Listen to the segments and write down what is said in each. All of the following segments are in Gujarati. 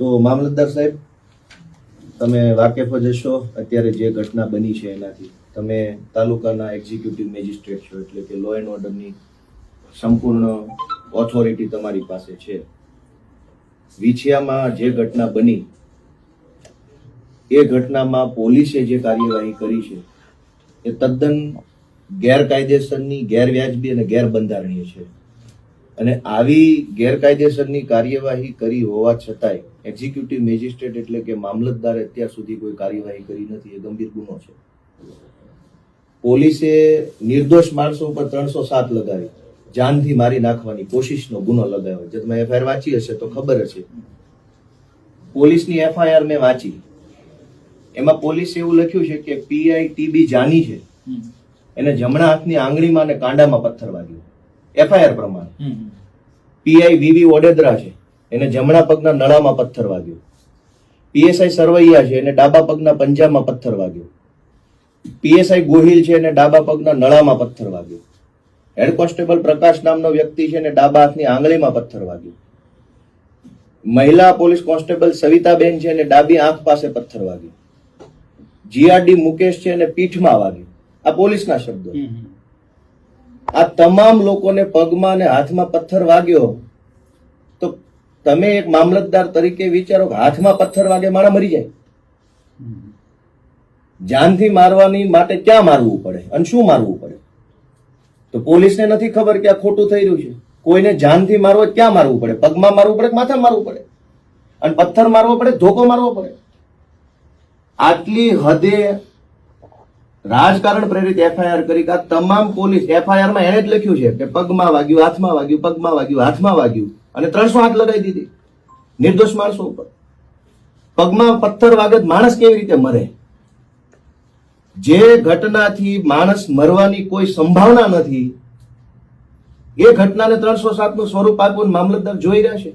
તો મામલતદાર સાહેબ, તમે વાકેફ જ હશો. અત્યારે જે ઘટના બની છે એનાથી તમે તાલુકાના એક્ઝિક્યુટિવ મેજિસ્ટ્રેટ છો, એટલે કે લો એન્ડ ઓર્ડરની સંપૂર્ણ ઓથોરિટી તમારી પાસે છે. વિછિયામાં જે ઘટના બની, એ ઘટનામાં પોલીસે જે કાર્યવાહી કરી છે, એ તદ્દન ગેરકાયદેસરની, ગેરવ્યાજબી અને ગેરબંધારણીય છે. અને આવી ગેરકાયદેસરની કાર્યવાહી કરી હોવા છતાંય એક્ઝિક્યુટિવ મેજિસ્ટ્રેટ એટલે કે મામલતદારે અત્યાર સુધી કોઈ કાર્યવાહી કરી નથી એ ગંભીર ગુનો છે. પોલીસે નિર્દોષ માણસો ઉપર ત્રણસો સાત લગાવી જાનથી મારી નાખવાની કોશિશનો ગુનો લગાવ્યો. જે તમે એફઆઈઆર વાંચી હશે તો ખબર હશે. પોલીસની એફઆઈઆર મેં વાંચી. એમાં પોલીસે એવું લખ્યું છે કે પીઆઈ ટીબી જાની છે. એને જમણા હાથની આંગળીમાં અને કાંડામાં પથ્થર વાગ્યો. એફઆઈઆર પ્રમાણે. પીઆઈ વીવી ઓડેદરા છે. એને જમણા પગના નળામાં પથ્થર વાગ્યો. પીએસઆઈ સરવૈયા છે એને ડાબા પગના પંજામાં પથ્થર વાગ્યો. પીએસઆઈ ગોહિલ છે એને ડાબા પગના નળામાં પથ્થર વાગ્યો. હેડ કોન્સ્ટેબલ પ્રકાશ નામનો વ્યક્તિ છે એને ડાબા હાથની આંગળીમાં પથ્થર વાગ્યો. મહિલા પોલીસ કોન્સ્ટેબલ સવિતાબેન છે એને ડાબી આંખ પાસે પથ્થર વાગ્યો. જીઆરડી મુકેશ છે એને પીઠમાં વાગ્યો. આ પોલીસના શબ્દો આ તમામ લોકોને પગમાં અને હાથમાં પથ્થર વાગ્યો. તમે એક મામલતદાર તરીકે વિચારો હાથમાં પથ્થર વાગે મારા મરી જાય. જાનથી મારવાની માટે ક્યાં મારવું પડે? અને શું મારવું પડે? તો પોલીસને નથી ખબર કે આ ખોટું થઈ રહ્યું છે. કોઈને જાનથી મારવો ક્યાં મારવું પડે? પગમાં મારવું પડે કે માથામાં મારવું પડે? અને પથ્થર મારવો પડે ધોકો મારવો પડે? આટલી હદે રાજકારણ પ્રેરિત એફઆઈઆર કરી આ તમામ પોલીસ એફઆઈઆરમાં એને જ લખ્યું છે કે પગમાં વાગ્યું, હાથમાં વાગ્યું, પગમાં વાગ્યું, હાથમાં વાગ્યું. અને ત્રણસો હાથ લગાવી દીધી. નિર્દોષ માણસો ઉપર. પગમાં પથ્થર વાગત માણસ કેવી રીતે મરે? જે ઘટનાથી માણસ મરવાની કોઈ સંભાવના નથી, એ ઘટનાને ત્રણસો સાતનું સ્વરૂપ આપવું મામલતદાર જોઈ રહ્યા છે.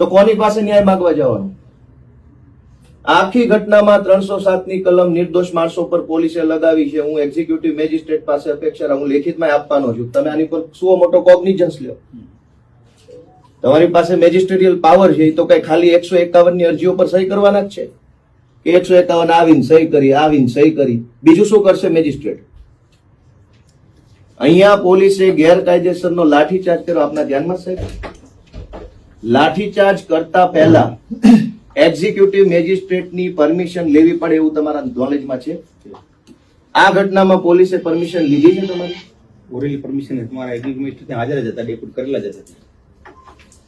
તો કોની પાસે ન્યાય માગવા જવાનું? આખી ઘટનામાં ત્રણસો સાતની કલમ નિર્દોષ માણસો પર પોલીસે લગાવી છે. હું એક્ઝિક્યુટિવ મેજિસ્ટ્રેટ પાસે અપેક્ષા હું લેખિતમાં આપવાનો છું. તમે આની પર શું મોટો કોગ્નિજન્સ લ્યો. તમારી પાસે મેજિસ્ટ્રેરિયલ પાવર છે એ તો કઈ ખાલી એકસો એકાવનની અરજીઓ પર સહી કરવાના જ છે. કે એકસો એકાવન આવીને સહી કરી, આવીને સહી કરી. બીજું શું કરશે મેજિસ્ટ્રેટ? અહીંયા પોલીસે ગેરકાયદેસરનો લાઠીચાર્જ કર્યો, આપના ધ્યાનમાં સાહેબ લાઠીચાર્જ કરતા પહેલા એક્ઝિક્યુટિવ મેજિસ્ટ્રેટની પરમિશન લેવી પડે એવું તમારા નોલેજમાં છે? આ ઘટનામાં પોલીસે પરમિશન લીધી છે તમારી? ઓરેલી પરમિશન તમારા એક્ઝિક્યુટિવ હાજર જ હતા ડેપ્યુટ કરેલા જ હતા.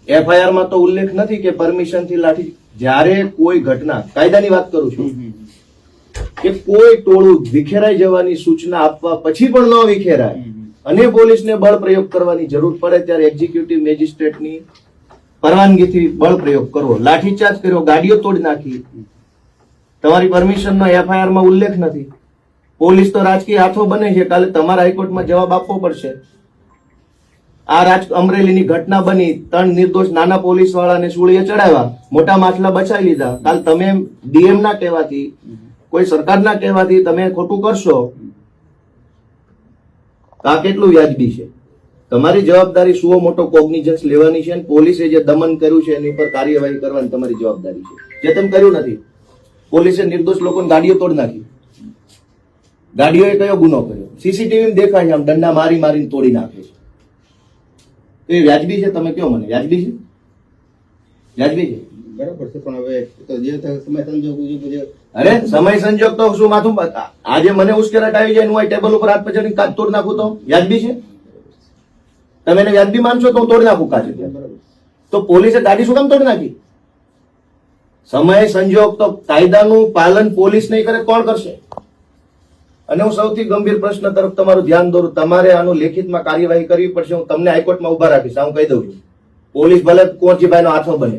એફઆઈઆરમાં તો ઉલ્લેખ નથી કે પરમિશનથી લાઠી. જ્યારે કોઈ ઘટના કાયદાની વાત કરું છું કે કોઈ ટોળું વિખેરાઈ જવાની સૂચના આપવા પછી પણ ન વિખેરાય અને પોલીસને બળ પ્રયોગ કરવાની જરૂર પડે ત્યારે એક્ઝિક્યુટિવ મેજિસ્ટ્રેટની પરવાનગીથી બળ પ્રયોગ કરવો. લાઠીચાર્જ કર્યો ગાડીઓ તોડી નાખી. તમારી પરમિશનનો એફઆઈઆરમાં ઉલ્લેખ નથી. પોલીસ તો રાજકીય હાથો બને છે. કાલે તમારા હાઈકોર્ટમાં જવાબ આપવો પડશે. આ રાજ અમરેલીની ઘટના બની. ત્રણ નિર્દોષ નાના પોલીસ વાળાને સુળીએ ચડાવ્યા. મોટા માછલા બચાવી લીધા. કાલ તમે ડીએમ ના કહેવાથી, કોઈ સરકારના કહેવાથી તમે ખોટું કરશો? આ કેટલું વ્યાજબી છે? તમારી જવાબદારી શું મોટો કોગ્નિઝન્સ લેવાની છે અને પોલીસે જે દમન કર્યું છે એની ઉપર કાર્યવાહી કરવાની તમારી જવાબદારી છે. જે તમે કર્યું નથી. પોલીસે નિર્દોષ લોકોની ગાડીઓ તોડી નાખી. ગાડીઓએ કયો ગુનો કર્યો? સીસીટીવી દેખાય છે આમ દંડા મારી મારીને તોડી નાખે છે. તો એ વ્યાજબી છે? તમે કયો મને વ્યાજબી છે? વ્યાજબી છે? બરાબર છે પણ હવે તો જે સમય સંજોગ મુજબ અરે સમય સંજોગ તો શું માથું આજે મને ઉશ્કેરાટ આવી જાય હું ટેબલ ઉપર હાથ પછાડી કાચ તોડી નાખું તો? વ્યાજબી છે? તમે એને વ્યાજબી માનશો તો હું તોડી નાખું કાચ તો પોલીસે ગાડી શું કામ તોડી નાખી? સમય સંજોગ તો કાયદાનું પાલન પોલીસ નહીં કરે કોણ કરશે? અને હું સૌથી ગંભીર પ્રશ્ન તરફ તમારું ધ્યાન દોરું તમારે આનું લેખિતમાં કાર્યવાહી કરવી પડશે હું તમને હાઈકોર્ટમાં ઊભા રાખીશ હું કહી દઉં છું. પોલીસ ભલે કોંચીભાઈનો હાથો બને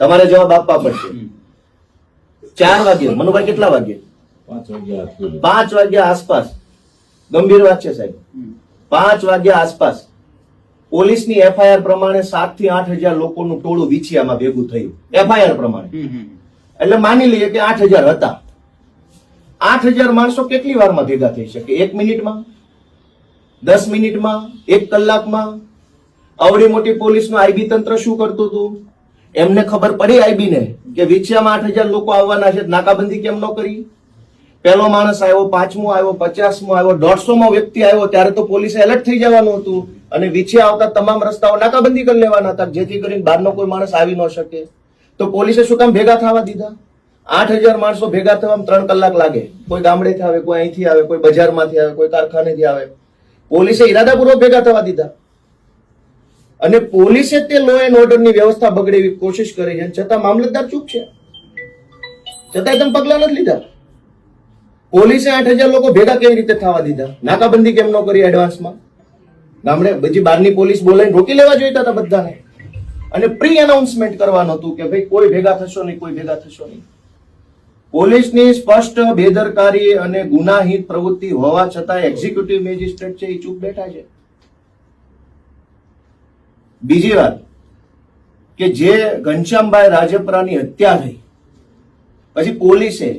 તમારે જવાબ આપવા પડશે. ચાર વાગે મનુભાઈ કેટલા વાગે પાંચ વાગ્યા પાંચ વાગ્યા આસપાસ. ગંભીર વાત છે સાહેબ. પાંચ વાગ્યા આસપાસ પોલીસની એફઆઈઆર પ્રમાણે સાતથી આઠ હજાર લોકોનું ટોળું વિછિયામાં ભેગું થયું. એફઆઈઆર પ્રમાણે. એટલે માની લઈએ કે આઠ હજાર હતા. આઠ હજાર માણસો કેટલી વારમાં ભેગા થઈ શકે? એક મિનિટમાં? દસ મિનિટમાં? એક કલાકમાં? અવડી મોટી પોલીસનું આઈબી તંત્ર શું કરતું હતું? એમને ખબર પડી આઈબીને કે વિછિયામાં આઠ હજાર લોકો આવવાના છે, નાકાબંધી કેમ ન કરી? પહેલો માણસ આવ્યો, પાંચમો આવ્યો, પચાસમો આવ્યો, દોઢસોમો વ્યક્તિ આવ્યો, ત્યારે તો પોલીસે એલર્ટ થઈ જવાનું હતું. અને વિછિયા આવતા તમામ રસ્તાઓ નાકાબંધી કરી લેવાના હતા, જેથી કરીને બહારનો કોઈ માણસ આવી ન શકે. તો પોલીસે શું કામ ભેગા થવા દીધા? આઠ હજાર માણસો ભેગા થવામાં ત્રણ કલાક લાગે. કોઈ ગામડેથી આવે, કોઈ અહીંથી આવે, કોઈ બજારમાંથી આવે, કોઈ કારખાનેથી આવે. પોલીસે ઈરાદાપૂર્વક ભેગા થવા દીધા. અને પોલીસે તે લો એન્ડ ઓર્ડરની વ્યવસ્થા બગડે એવી કોશિશ કરી છે. છતાં મામલતદાર ચૂપ છે. છતાંય તમે પગલા નથી લીધા. પોલીસે આઠ હજાર લોકો ભેગા કેવી રીતે થવા દીધા? નાકાબંધી કેમ ન કરી એડવાન્સમાં ગામડે બધી બહારની પોલીસ બોલાવીને રોકી લેવા જોઈતા હતા બધાને. અને પ્રી અનાઉન્સમેન્ટ કરવાનું હતું કે ભાઈ કોઈ ભેગા થશો નહીં, કોઈ ભેગા થશો નહીં. પોલીસની સ્પષ્ટ બેદરકારી અને ગુનાહિત પ્રવૃત્તિ હોવા છતાં એક્ઝિક્યુટિવ મેજિસ્ટ્રેટ છે એ ચૂપ બેઠા છે. બીજી વાત, કે જે ઘનશ્યામભાઈ રાજપરાની હત્યા થઈ, પછી પોલીસે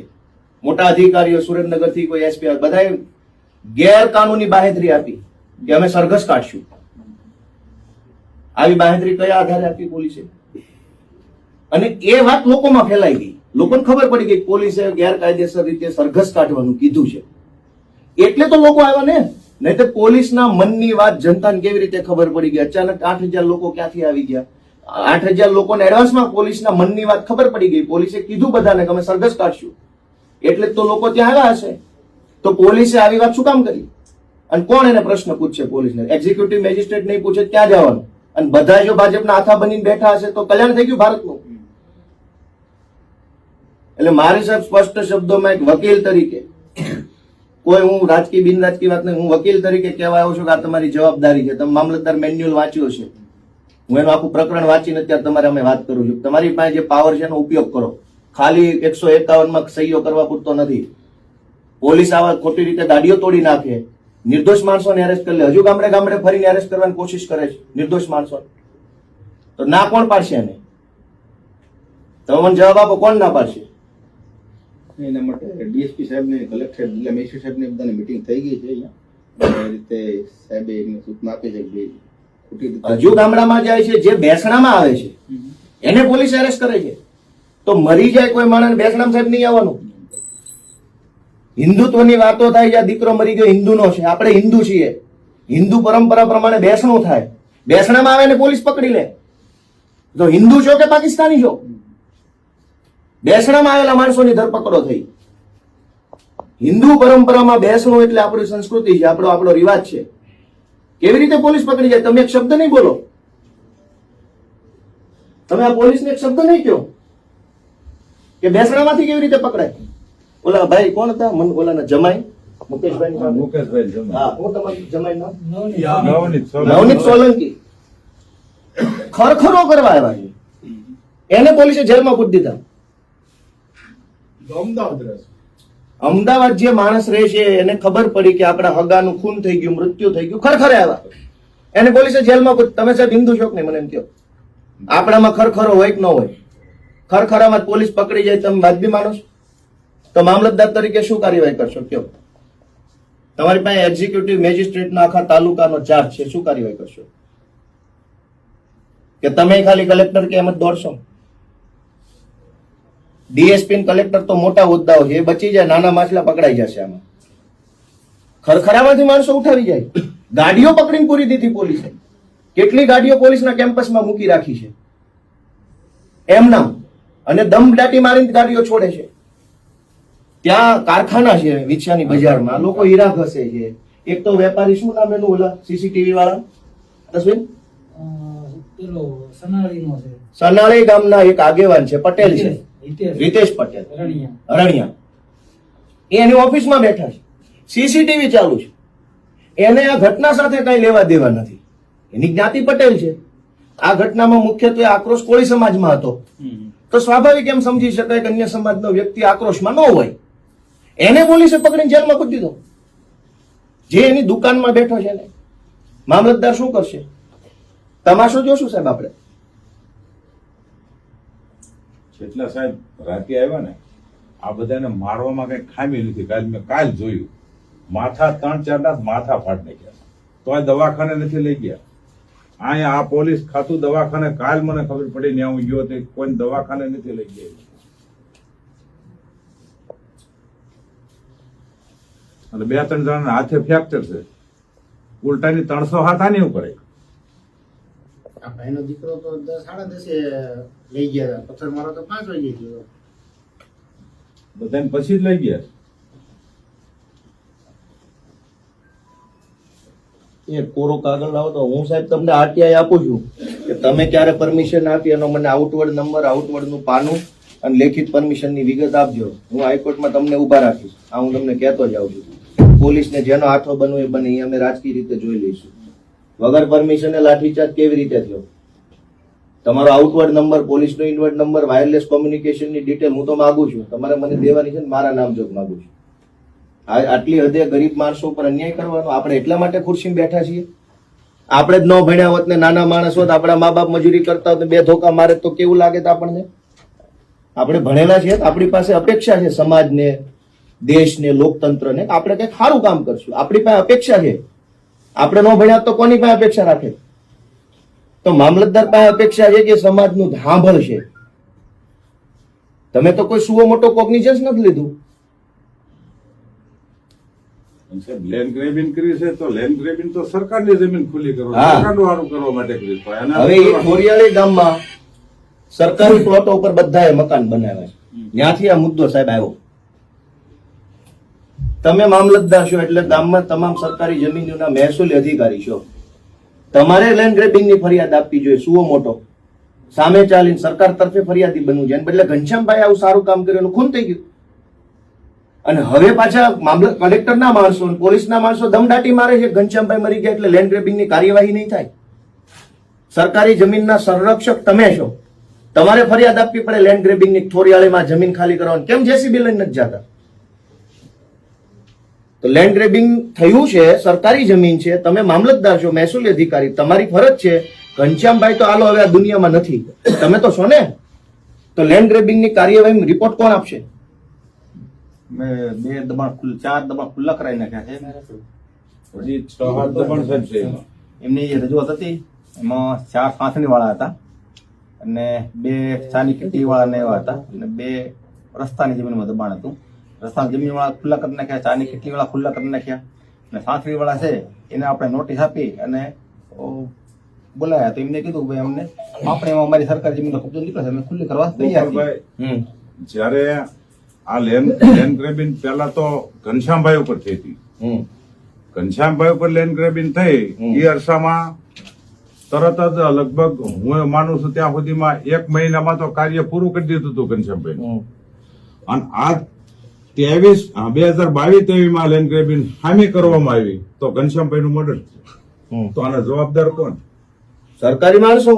મોટા અધિકારીઓ, સુરેન્દ્રનગરથી કોઈ એસપી બધાએ ગેરકાનૂની બાહેધરી આપી કે અમે સરઘસ કાઢશું. આવી બાહેધરી કયા આધારે આપી પોલીસે? અને એ વાત લોકોમાં ફેલાઈ ગઈ. લોકોને ખબર પડી ગઈ પોલીસે ગેરકાયદેસર રીતે સરઘસ કાઢવાનું કીધું છે. એટલે તો લોકો આવ્યા ને. નહીં તો પોલીસના મનની વાત જનતાને કેવી રીતે ખબર પડી ગઈ? અચાનક આઠ હજાર લોકો ક્યાંથી આવી ગયા? આઠ હજાર લોકોને એડવાન્સમાં પોલીસના મનની વાત ખબર પડી ગઈ. પોલીસે કીધું બધાને કે અમે સરઘસ કાઢશું. એટલે તો લોકો ત્યાં આવ્યા હશે. તો પોલીસે આવી વાત શું કામ કરી? અને કોણ એને પ્રશ્ન પૂછશે પોલીસને? એક્ઝિક્યુટિવ મેજિસ્ટ્રેટ નહીં પૂછે ત્યાં જવાનું? અને બધા જો ભાજપના આથા બનીને બેઠા હશે તો કલ્યાણ થઈ ગયું ભારતનું. એટલે મારી સાહેબ સ્પષ્ટ શબ્દોમાં એક વકીલ તરીકે, કોઈ હું રાજકીય, બિન રાજકીય વાત નહીં, હું વકીલ તરીકે કહેવા આવ્યો છું કે આ તમારી જવાબદારી છે. તમે મામલતદાર મેન્યુઅલ વાંચ્યો છે. હું એનું આખું પ્રકરણ વાંચીને અત્યારે તમારે અમે વાત કરું છું. તમારી પાસે જે પાવર છે એનો ઉપયોગ કરો. ખાલી એકસો એકાવનમાં સહીઓ કરવા પૂરતો નથી. પોલીસ આવા ખોટી રીતે ગાડીઓ તોડી નાખે. નિર્દોષ માણસોને એરેસ્ટ કરી લે. હજુ ગામડે ગામડે ફરીને એરેસ્ટ કરવાની કોશિશ કરે છે. નિર્દોષ માણસો તો ના કોણ પાડશે એને? તમે મને જવાબ આપો, કોણ ના પાડશે? એના માટે ડીએસપી સાહેબને કલેક્ટર જિલ્લા મેજિસ્ટ્રેટ સાહેબને બધાની મિટિંગ થઈ ગઈ છે અહીંયા. એ રીતે સાહેબે એમને સૂચના આપી છે કે હજુ ગામડામાં જાય છે જે બેસણામાં આવે છે એને પોલીસ એરેસ્ટ કરે છે. તો મરી જાય કોઈ માણસ બેસણામ સાહેબ નહીં આવવાનું. હિન્દુત્વની વાતો થાય જ્યાં દીકરો મરી ગયો હિન્દુનો છે. આપણે હિન્દુ છીએ. હિન્દુ પરંપરા પ્રમાણે બેસણું થાય. બેસણામાં આવે ને પોલીસ પકડી લે. તો હિન્દુ છો કે પાકિસ્તાની છો? બેસણામાં આવેલા માણસોની ધરપકડો થઈ. હિન્દુ પરંપરામાં બેસણું એટલે આપણી સંસ્કૃતિ છે આપણો આપણો રિવાજ છે. કેવી રીતે પોલીસ પકડી જાય? તમે એક શબ્દ નહીં બોલો. તમે આ પોલીસને એક શબ્દ નહીં કહો. કે બેસણામાંથી કેવી રીતે પકડાય? ઓલા ભાઈ કોણ હતા? મન ઓલાના જમાઈ. મુકેશભાઈ? મુકેશભાઈ જમા હા હું તમારું જમાઈ નામ નવનીત સોલંકી. ખરખરો કરવા આવ્યા એને પોલીસે જેલમાં પૂરી દીધા. અમદાવાદ જે માણસ રહે છે, એને ખબર પડી કે આપણા હગાનું ખૂન થઈ ગયું, મૃત્યુ થઈ ગયું, ખરખરે આવ્યા. એને પોલીસે જેલમાં પૂરી- તમે સાહેબ હિન્દુ છો કે નહીં, મને એમ કહો. આપણામાં ખરખરો હોય કે ન હોય? ખરખરામાં પોલીસ પકડી જાય, તમે વાજબી માનો છો? તો મામલતદાર તરીકે શું કાર્યવાહી કરશો? કયો તમારી પાસે એક્ઝિક્યુટિવ મેજિસ્ટ્રેટના આખા તાલુકાનો ચાર્જ છે, શું કાર્યવાહી કરશો? કે તમે ખાલી કલેક્ટર કે એમ જ દોડશો? ડીએસપી કલેક્ટર તો મોટા હોદ્દાઓ છે એ બચી જાય નાના માછલા પકડાઈ જશે આમાં. ખરખરામાંથી માણસો ઉઠાવી જાય. ગાડીઓ પકડીને પૂરી દીધી પોલીસે. કેટલી ગાડીઓ પોલીસના કેમ્પસમાં મૂકી રાખી છે? એમના અને દમ દાટી મારીને ગાડીઓ છોડે છે. ત્યાં કારખાના છે વિછાની બજારમાં. લોકો હીરા ઘસે છે. એક તો વેપારી શું નામ એનું ઓલા સીસીટીવી વાળા તસવીર સનાળી ગામના એક આગેવાન છે પટેલ છે. રીતેશ. પટેલ. રણિયા. એ એની ઓફિસમાં બેઠા છે. સીસીટીવી ચાલુ છે. એને આ ઘટના સાથે કઈ લેવા દેવા નથી. એની જ્ઞાતિ પટેલ છે. આ ઘટનામાં મુખ્યત્વે આક્રોશ કોળી સમાજમાં હતો. તો સ્વાભાવિક એમ સમજી શકાય કે અન્ય સમાજનો વ્યક્તિ આક્રોશમાં ન હોય. એને પોલીસે પકડીને જેલમાં પૂછી દીધો. જે એની દુકાનમાં બેઠો છે ને મામલતદાર શું કરશે? તમાશો જોશું સાહેબ આપણે. જેટલા સાહેબ, રાતે આવ્યા ને, આ બધાને મારવામાં કઈ ખામી નથી. કાલ મેં કાલ જોયું. માથા ત્રણ ચારના માથા ફાટ નાખ્યા તો આ દવાખાને નથી લઈ ગયા. અહીંયા આ પોલીસ ખાતું દવાખાને, કાલ મને ખબર પડી ને હું ગયો કોઈ દવાખાને નથી લઈ ગયા. અને બે, ત્રણ જણાના હાથે ફ્રેક્ચર છે. ઉલટાની ત્રણસો હાથ આની ઉપર. આ ભાઈનો દીકરો તો દસ સાડા દસે લઈ ગયા હતા. પથ્થર મારો તો પાંચ વાગે ગયો બધાને પછી જ લઈ ગયા? એ કોરો કાગળ લાવો તો હું સાહેબ તમને આરટીઆઈ આપું છું કે તમે ક્યારે પરમિશન આપી એનો મને આઉટવર્ડ નંબર આઉટવર્ડનું પાનું અને લેખિત પરમિશનની વિગત આપજો. હું હાઈકોર્ટમાં તમને ઊભા રાખીશ. આ હું તમને કહેતો જ આવું છું. પોલીસને જેનો હાથો બનવું એ બને એ અમે રાજકીય રીતે જોઈ લઈશું. વગર પરમિશને લાઠીચાર્જ કેવી રીતે થયો? તમારો આઉટવર્ડ નંબર પોલીસનો ઇનવર્ડ નંબર વાયરલેસ કોમ્યુનિકેશનની ડિટેલ હું તો માગું છું. તમારે મને દેવાની છે મારા નામ જોગ માંગુ છું. આટલી હદે ગરીબ માણસો ઉપર અન્યાય કરવાનો, આપણે એટલા માટે ખુરશીમાં બેઠા છીએ? આપણે જ ન ભણ્યા હોત ને નાના માણસ હોત, આપણા મા બાપ મજૂરી કરતા હોત બે ધોકા મારે તો કેવું લાગે આપણને? આપણે ભણેલા છીએ આપણી પાસે અપેક્ષા છે સમાજને, દેશને, લોકતંત્રને. આપણે કંઈક સારું કામ કરશું. આપણી પાસે અપેક્ષા છે. આપણે ન ભણ્યા તો કોની પાસે અપેક્ષા રાખે? તો મામલતદાર પાસે અપેક્ષા છે કે સમાજનું છે. તમે તો કોઈ સુવો મોટો કોગ્નિઝન્સ નથી લીધું. લેન્ડ ગ્રેબિંગ કરી છે તો લેન્ડ ગ્રેબિંગ તો સરકારની જમીન ખુલ્લી કરો સરકારનું સારું કરવા માટે કરી હવે એ ખોરિયાળી ગામમાં સરકારી પ્લોટો ઉપર બધાએ મકાન બનાવ્યા છે. ત્યાંથી આ મુદ્દો સાહેબ આવ્યો. તમે મામલતદાર છો એટલે ગામમાં તમામ સરકારી જમીનોના મહેસૂલી અધિકારી છો. તમારે લેન્ડ ગ્રેબિંગની ફરિયાદ આપવી જોઈએ, સુઓ મોટો. સામે ચાલીને સરકાર તરફે ફરિયાદી બનવું છે બદલે ઘનશ્યામભાઈ આવું સારું કામ કર્યું ખૂન થઈ ગયું. અને હવે પાછા મામલત કલેક્ટરના માણસો પોલીસના માણસો દમદાટી મારે છે. ઘનશ્યામભાઈ મરી ગયા એટલે લેન્ડ ગ્રેબિંગની કાર્યવાહી નહીં થાય. સરકારી જમીનના સંરક્ષક તમે છો. તમારે ફરિયાદ આપવી પડે લેન્ડ ગ્રેબિંગની થોરિયાળીમાં જમીન ખાલી કરવાની. કેમ જેસીબી લઈને નથી જતા? તો લેન્ડ ગ્રેબિંગ થયું છે સરકારી જમીન છે તમે મામલતદાર છો મહેસૂલી અધિકારી તમારી ફરજ છે. ઘનશ્યામભાઈ તો આલો હવે આ દુનિયામાં નથી. તમે તો છો ને? તો લેન્ડ ગ્રેબિંગની કાર્યવાહી રિપોર્ટ કોણ આપશે? મેં બે દબાણ ખુલ્લા ચાર દબાણ ખુલ્લા કરાવી નાખ્યા છે. હજી છ દબાણ સાહેબ છે. એમની જે રજૂઆત હતી એમાં ચાર સાંસણી વાળા હતા અને બે ચાની કિટ્ટી વાળા ને એવા હતા અને બે રસ્તાની જમીનમાં દબાણ હતું. રસ્તાની જમીન વાળા ખુલ્લા કરી નાખ્યા ચાની કિટ્ટી વાળા ખુલ્લા કરી નાખ્યા. અને સાંસણી વાળા છે એને આપણે નોટિસ આપી અને બોલાયા. તો એમને કીધું ભાઈ અમને આપણે એમાં અમારી સરકાર જમીનનો કબજો નીકળે છે અમે ખુલ્લી કરવા તૈયાર જ્યારે આ લેન્ડ લેન્ડ ગ્રેબિંગ પહેલા તો ઘનશ્યામભાઈ ઉપર થઈ હતી. ઘનશ્યામભાઈ ઉપર લેન્ડ ગ્રેબિંગ થઈ એ અરસામાં તરત જ લગભગ હું માનું છું ત્યાં સુધીમાં એક મહિનામાં તો કાર્ય પૂરું કરી દીધું હતું ઘનશ્યામભાઈ અને આ ત્રેવીસ બે હજાર બાવીસ તેવી માં લેન્ડ ગ્રેબિંગ હામી કરવામાં આવી. તો ઘનશ્યામભાઈ નું મર્ડર તો આના જવાબદાર કોણ? સરકારી માણસો.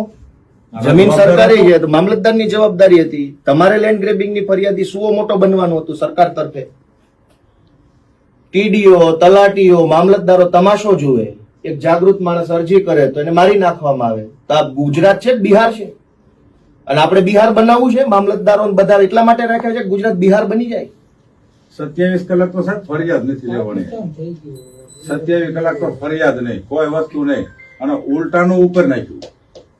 જમીન સરકારી છે તો મામલતદારની જવાબદારી હતી. તમારે લેન્ડ ગ્રેબિંગની ફરિયાદી સુઓ મોટો બનવાનું હતું સરકાર તરફે. ટીડીઓ તલાટીઓ મામલતદારો તમાશો જુએ. એક જાગૃત માણસ અરજી કરે તો એને મારી નાખવામાં આવે. તો આ ગુજરાત છે બિહાર છે? અને આપણે બિહાર બનાવવું છે? મામલતદારો ને બધા એટલા માટે રાખ્યા છે ગુજરાત બિહાર બની જાય. સત્યાવીસ કલાક તો સાહેબ ફરિયાદ નથી લેવાની. સત્યાવીસ કલાક તો ફરિયાદ નહીં કોઈ વસ્તુ નહીં. અને ઉલટાનું ઉપર નાખ્યું.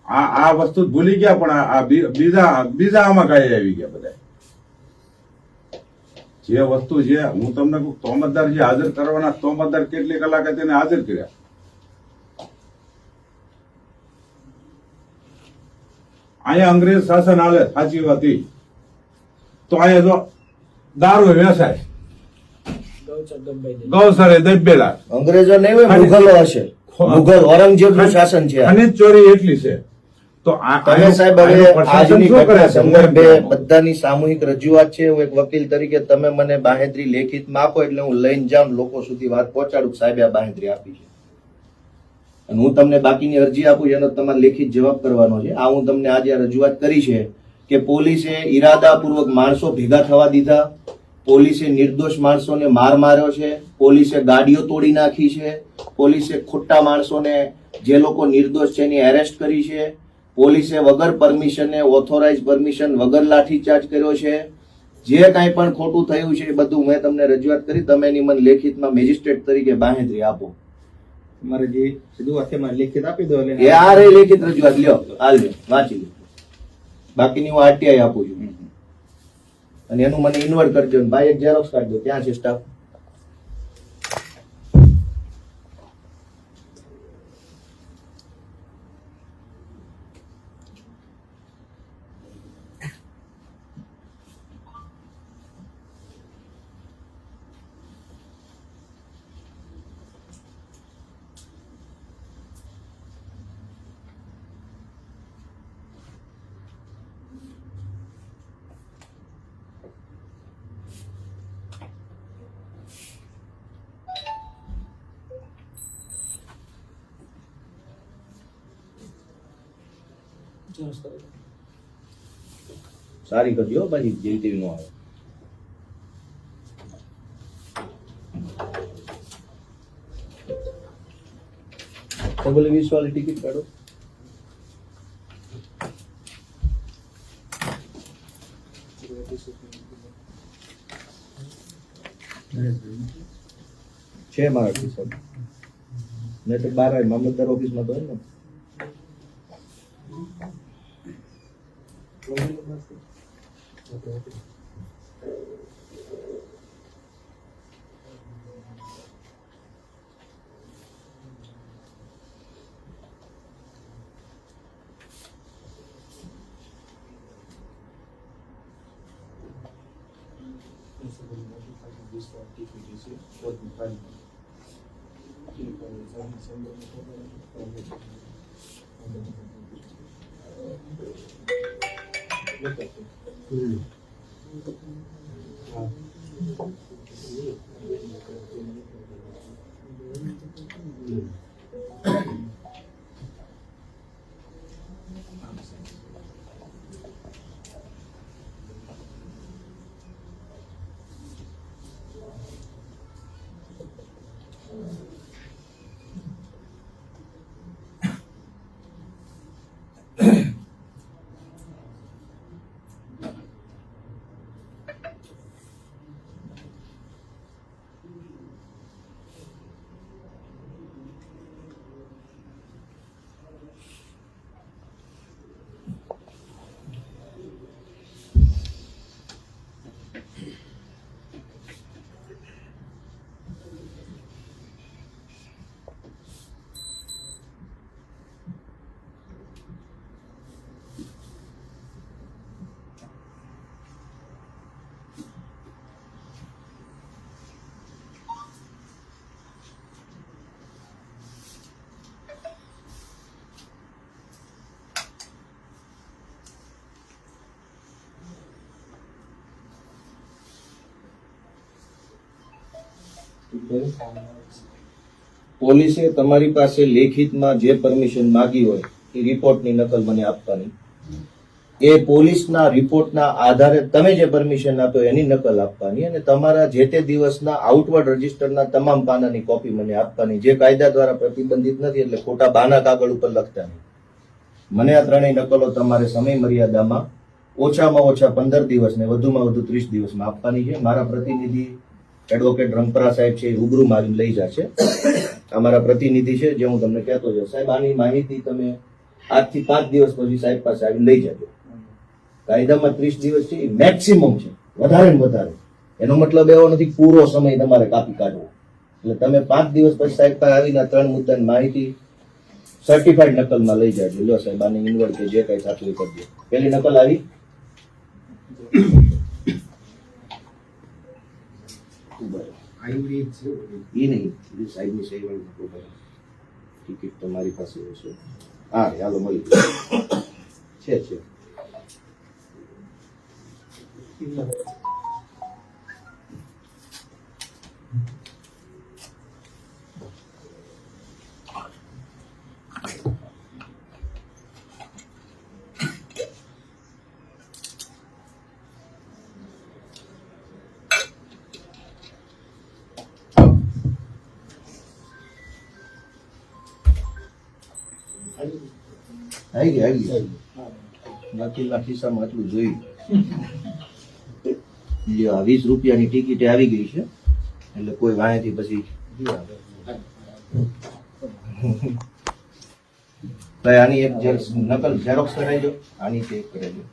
આ આ વસ્તુ ભૂલી ગયા પણ આ- બીજા બીજા આમાં કાંઈ આવી ગયા બધા. જે વસ્તુ છે હું તમને કહું તોમતદાર જે હાજર કરવાના તોમતદાર કેટલી કલાકે તેને હાજર કર્યા? અહીંયા અંગ્રેજ શાસન આવે સાચી વાત તો અહીંયા જો દારૂ વ્યવસાય ગૌસરે દબેલા. અંગ્રેજો નહીં હોય મુઘલો હશે. મુઘલ ઔરંગઝેબનું શાસન છે. ખનીજ ચોરી એટલી છે. તો તમે સાહેબ હવે આજની ઘટના સંદર્ભે બધાની સામૂહિક રજૂઆત છે. હું એક વકીલ તરીકે તમે મને બાહેધરી લેખિતમાં આપો એટલે હું લઈને જાઉં લોકો સુધી વાત પહોંચાડું સાહેબ આ બાહેધરી આપી છે. અને હું તમને બાકીની અરજી આપું એનો તમારે લેખિત જવાબ કરવાનો છે. આ હું તમને આજે રજૂઆત કરી છે. કે પોલીસે ઈરાદાપૂર્વક માણસો ભેગા થવા દીધા પોલીસે નિર્દોષ માણસોને માર માર્યો છે પોલીસે ગાડીઓ તોડી નાખી છે પોલીસે ખોટા માણસોને જે લોકો નિર્દોષ છે એની એરેસ્ટ કરી છે પોલીસે વગર પરમિશને ઓથોરાઇઝ પરમિશન વગર લાઠીચાર્જ કર્યો છે. જે કાંઈ પણ ખોટું થયું છે એ બધું મેં તમને રજૂઆત કરી તમે એની મને લેખિતમાં મેજિસ્ટ્રેટ તરીકે બાહેંધરી આપો. મારે જે સીધું લેખિત આપી દો એ આ રે લેખિત રજૂઆત લ્યો હાલ વાંચી લો બાકીની હું આરટીઆઈ આપું છું. અને એનું મને ઇન્વર્ટ કરજો ભાઈ એક ઝેરોક્સ કાઢજો. ત્યાં છે સ્ટાફ સારી કરજો પછી જેવી તેવી નો આવે. ડબલ વીસ વાળી ટિકિટ કાઢો. છે મારા કિસ્સા નહીં તો બાર મામલતદાર ઓફિસમાં તો હોય ને. 嗯。啊。પોલીસે તમારી પાસે લેખિતમાં જે પરમિશન માંગી હોય, એ રિપોર્ટની નકલ મને આપવાની. એ પોલીસના રિપોર્ટના આધારે તમે જે પરમિશન આપ્યો એની નકલ આપવાની અને તમારા જે તે દિવસના આઉટવર્ડ રજીસ્ટરના તમામ પાનાની કોપી મને આપવાની. જે કાયદા દ્વારા પ્રતિબંધિત નથી, એટલે ખોટા બાના કાગળ ઉપર લખતા નહીં. મને આ ત્રણેય નકલો તમારે સમય મર્યાદામાં ઓછામાં ઓછા પંદર દિવસ ને વધુમાં વધુ ત્રીસ દિવસમાં આપવાની છે. મારા પ્રતિનિધિ એડવોકેટ રંગપરા સાહેબ છે રૂબરૂ મારી લઈ જશે. અમારા પ્રતિનિધિ છે, જે હું તમને કહેતો છું સાહેબ, આની માહિતી તમે આજથી પાંચ દિવસ પછી સાહેબ પાસે આવી લઈ જજો. કાયદામાં ત્રીસ દિવસ છે, એ મેક્સિમમ છે. વધારે ને વધારે. એનો મતલબ એવો નથી પૂરો સમય તમારે કાપી કાઢવો. એટલે તમે પાંચ દિવસ પછી સાહેબ પાસે આવીને ત્રણ મુદ્દાની માહિતી સર્ટિફાઈડ નકલમાં લઈ જજો. લો સાહેબ, આની ઇન્વર્ટ કે જે કઈ થતું કરજો પેલી નકલ આવી? આયુર્વેદ છે એ નહીં એ સાઈડની સહી વાળી નકલ કરો. ટિકિટ તમારી પાસે હશે હા ચાલો મળી ગયું. છે છે આવી ગયા આવી ગયા. બાકીના ખિસ્સામાં આટલું જોયું આ વીસ રૂપિયાની ટિકિટ આવી ગઈ છે. એટલે કોઈ વાંહેથી પછી આની એક નકલ ઝેરોક્સ કરાવજો આની ચેક કરાવજો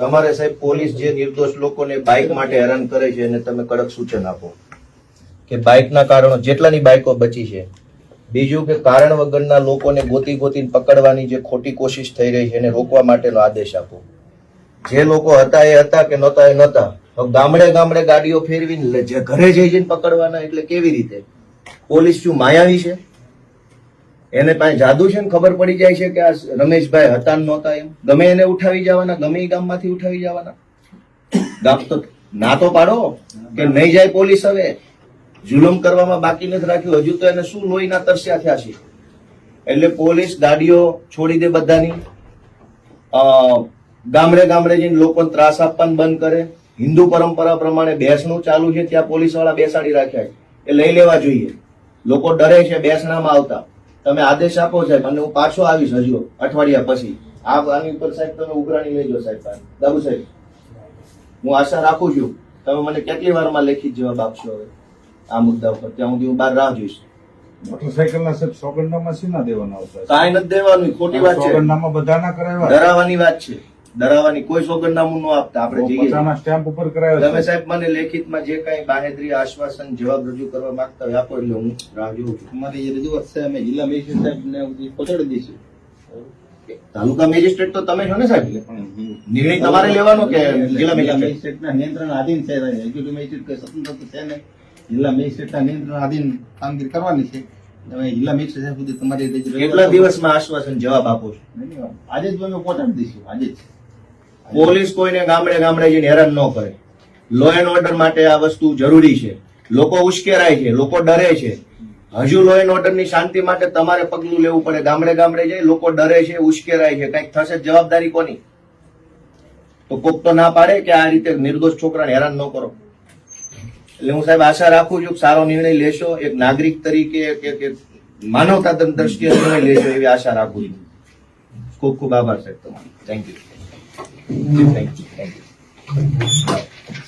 તમારે સાહેબ પોલીસ જે નિર્દોષ લોકોને બાઇક માટે હેરાન કરે છે એને તમે કડક સૂચન આપો. કે બાઇકના કારણો જેટલાની બાઇકો બચી છે બીજું કે કારણ વગરના લોકોને ગોતી ગોતીને પકડવાની જે ખોટી કોશિશ થઈ રહી છે એને રોકવા માટેનો આદેશ આપો જે લોકો હતા એ હતા કે નહોતા એ નહોતા. તો ગામડે ગામડે ગાડીઓ ફેરવીને જે ઘરે જઈ જઈને પકડવાના એટલે કેવી રીતે? પોલીસ શું માયાવી છે? એને પાસે જાદુ છે ને ખબર પડી જાય છે કે આ રમેશભાઈ હતા નહોતા એમ? ગમે એને ઉઠાવી જવાના, ગમે એ ગામમાંથી ઉઠાવી જવાના? ગામ તો ના તો પાડો, કે નહીં જાય પોલીસ હવે? જુલમ કરવામાં બાકી નથી રાખ્યું. હજુ તો એને શું લોહીના તરસ્યા થયા છે? એટલે પોલીસ ગાડીઓ છોડી દે બધાની. ગામડે ગામડે જઈને લોકોને ત્રાસ આપવાનું બંધ કરે. હિન્દુ પરંપરા પ્રમાણે બેસણું ચાલુ છે, ત્યાં પોલીસવાળા બેસાડી રાખ્યા છે. એ લઈ લેવા જોઈએ. લોકો ડરે છે બેસણામાં આવતા. તમે આદેશ આપો સાહેબ, અને હું પાછો આવીશ હજુ અઠવાડિયા પછી. આ આની ઉપર સાહેબ તમે ઉઘરાણી લેજો સાહેબ. દાબુ સાહેબ, હું આશા રાખું છું. તમે મને કેટલી વારમાં લેખિત જવાબ આપશો હવે? આ મુદ્દા ઉપર ત્યાં સુધી હું બહાર રાહ જોઈશ. મોટરસાયકલના સાહેબ સોગંદનામા દેવાના આવતા કાંઈ નથી દેવાનું ખોટી વાત છે. સોગંદનામા બધાના કરાવ્યા? ડરાવવાની વાત છે. ડરાવવાની કોઈ સોગંદનામું ન આપતા આપણે જઈએ સ્ટેમ્પ ઉપર કરાવ્યા તમે સાહેબ મને લેખિતમાં જે કઈ બાહેધરી આશ્વાસન જવાબ રજૂ કરવા માંગતા હોય આપો એટલે હું રાહ જોઉં છું. અમારી જે રજૂઆત છે અમે જિલ્લા મેજિસ્ટ્રેટ સાહેબને પહોંચાડી દઈશું. તાલુકા મેજિસ્ટ્રેટ તો તમે છો ને સાહેબ? નિર્ણય તમારે લેવાનો કે જિલ્લા મેજિસ્ટ્રેટ? ના નિયંત્રણ આધીન છે એક્ઝિક્યુટિવ મેજિસ્ટ્રેટ કઈ સ્વતંત્ર તો છે નહીં. જિલ્લા મેજિસ્ટ્રેટના નિયંત્રણ આધીન કામગીરી કરવાની છે. તમે જિલ્લા મેજિસ્ટ્રેટ સુધી તમારી કેટલા દિવસમાં આશ્વાસન જવાબ આપો છો? આજે જ તમે પહોંચાડી દઈશું આજે જ. પોલીસ કોઈને ગામડે ગામડે જઈને હેરાન ન કરે. લો એન્ડ ઓર્ડર માટે આ વસ્તુ જરૂરી છે. લોકો ઉશ્કેરાય છે લોકો ડરે છે. હજુ લો એન્ડ ઓર્ડરની શાંતિ માટે તમારે પગલું લેવું પડે. ગામડે ગામડે જઈ લોકો ડરે છે ઉશ્કેરાય છે. કંઈક થશે જવાબદારી કોની? તો કોક તો ના પાડે કે આ રીતે નિર્દોષ છોકરાને હેરાન ન કરો. એટલે હું સાહેબ આશા રાખું છું કે સારો નિર્ણય લેશો, એક નાગરિક તરીકે, એક માનવતા દ્રષ્ટિએ નિર્ણય લેશો એવી આશા રાખું છું. ખૂબ ખૂબ આભાર સાહેબ તમારો. Thank you thank you thank you